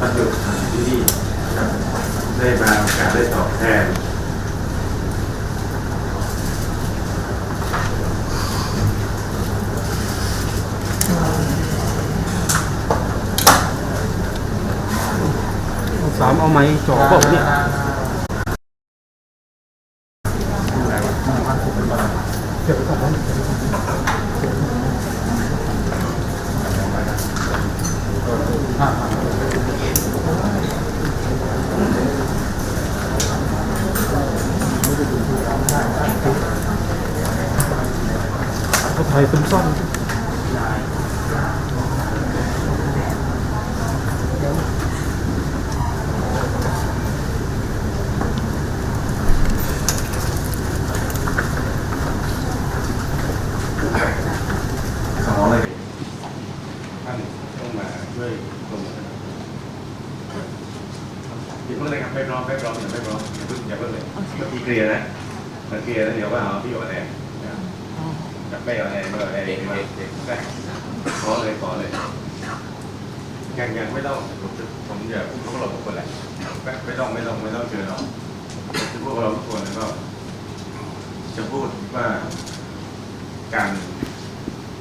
บรรจุทางที่นี่ได้มาโอกาสได้ตอบแทนสามเอาไหมจ่อบอกเนี่ย เขาถ่ายเป็นซ่อน ขอเลยท่านต้องมาช่วยตรงนี้อย่าเพิ่งเลยครับไม่พร้อมไม่พร้อมอย่าไม่พร้อมอย่าเพิ่งอย่าเพิ่งเลยเมื่อกี้เคลียร์นะมาเคลียร์แล้วเดี๋ยวว่าเอาพี่อ่อนแอนะครับจับ ไม่อ่อนแอไม่อ่อนแอเองมาได้ขอเลยขอเลยยังยังไม่ต้องผมจะผมอย่าพวกเราทุกคนแหละไม่ไม่ต้องไม่ต้องไม่ต้องเชิญหรอกคือพวกเราทุกคนก็จะพูดว่าการ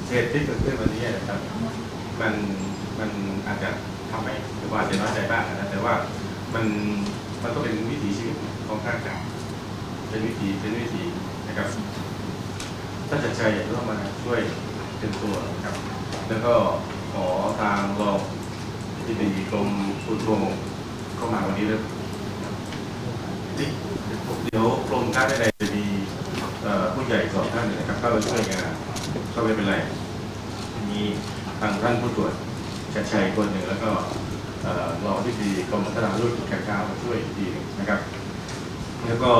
เหตุที่เกิดขึ้นวันนี้นะครับ มันมันอาจจะทำให้หรือว่าอาจจะน้อยใจบ้างนะแต่ว่ามันมันก็เป็นวิถีชีวิตของข้างกันเป็นวิถีเป็นวิถีนะครับ ถ้าจะใช้อยากต้องมาช่วยเป็นตัวนะครับ แล้วก็ขอทางรองที่ดีกรมอุทงเข้ามาวันนี้ด้วยที่เดี๋ยวกรมการใดจะมีผู้ใหญ่สองท่านนะครับเข้ามาช่วยงานก็ไม่เป็นไรมีทางท่านผู้ตรวจชัดชัยคนหนึ่งแล้วก็รองที่ดีกรมพัฒนาธุรกิจการค้ามาช่วยอีกทีหนึงนะครับ แล้วก็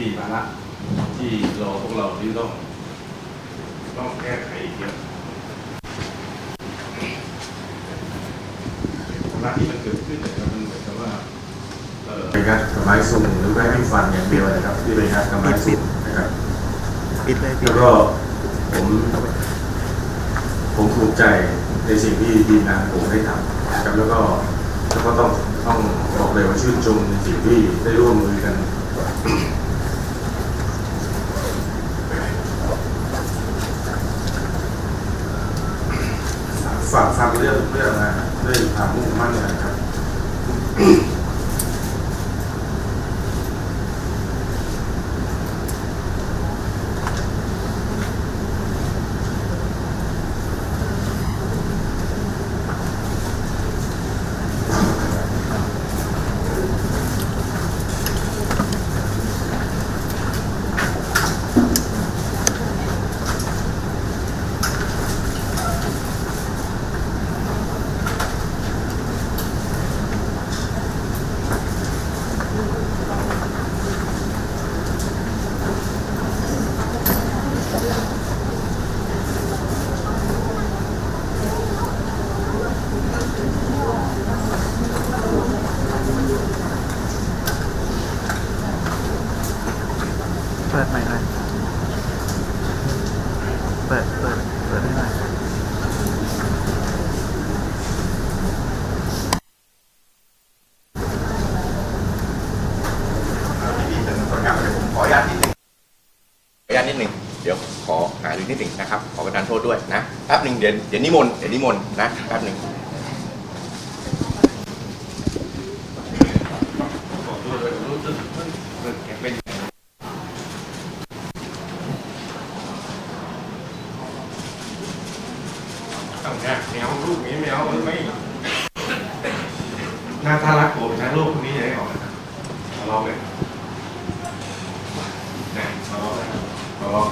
มีภาระ ที่รอพวกเราที่ต้อง ต้องแก้ไขอีกเยอะภาระที่มันเกิดขึ้นเนี่ยมันเหมือนกับว่าเอ่อไปงัดกระไม้สุ่มหรือแม่ให้ฟันอย่างเดียวนะครับ ที่ไปงัดกระไม้สุ่มนะครับปิดเลยปิดแล้วก็ผมผมภูมิใจในสิ่งที่ทีมงานผมได้ทำนะครับแล้วก็แล้วก็ต้องต้องบอกเลยว่าชื่นชมในสิ่งที่ได้ร่วมมือกัน ฝากฟังเรื่องเรื่องนะเรื่องความมุ่งมั่นนะครับ เปิดใหม่หน่อยเปิด เปิด เปิดให้หน่อยที่เป็นส่วนงานเดี๋ยวผมขอนนิดนึงขออนุญาตนิดหนึ่งเดี๋ยวขอหาดูนิดหนึ่งนะครับ ขอประทานโทษด้วยนะแป๊บหนึ่งเดี๋ยวเดี๋ยวนิมนต์เดี๋ยวนิมนต์นะแป๊บหนึ่ง บอกด้วยเลยรู้สึกมันแข็งเป็น ต้องแค่แมวลูกนี้แมวมันไม่น่าถ้ารักผมนะลูกคนนี้จะได้ออกมาลองเลยนะมาลองเลยมาลอง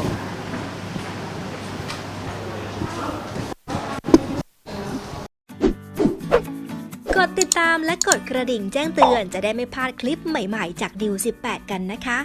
กดติดตามและกดกระดิ่งแจ้งเตือนจะได้ไม่พลาดคลิปใหม่ๆ จากดิว 18 กันนะคะ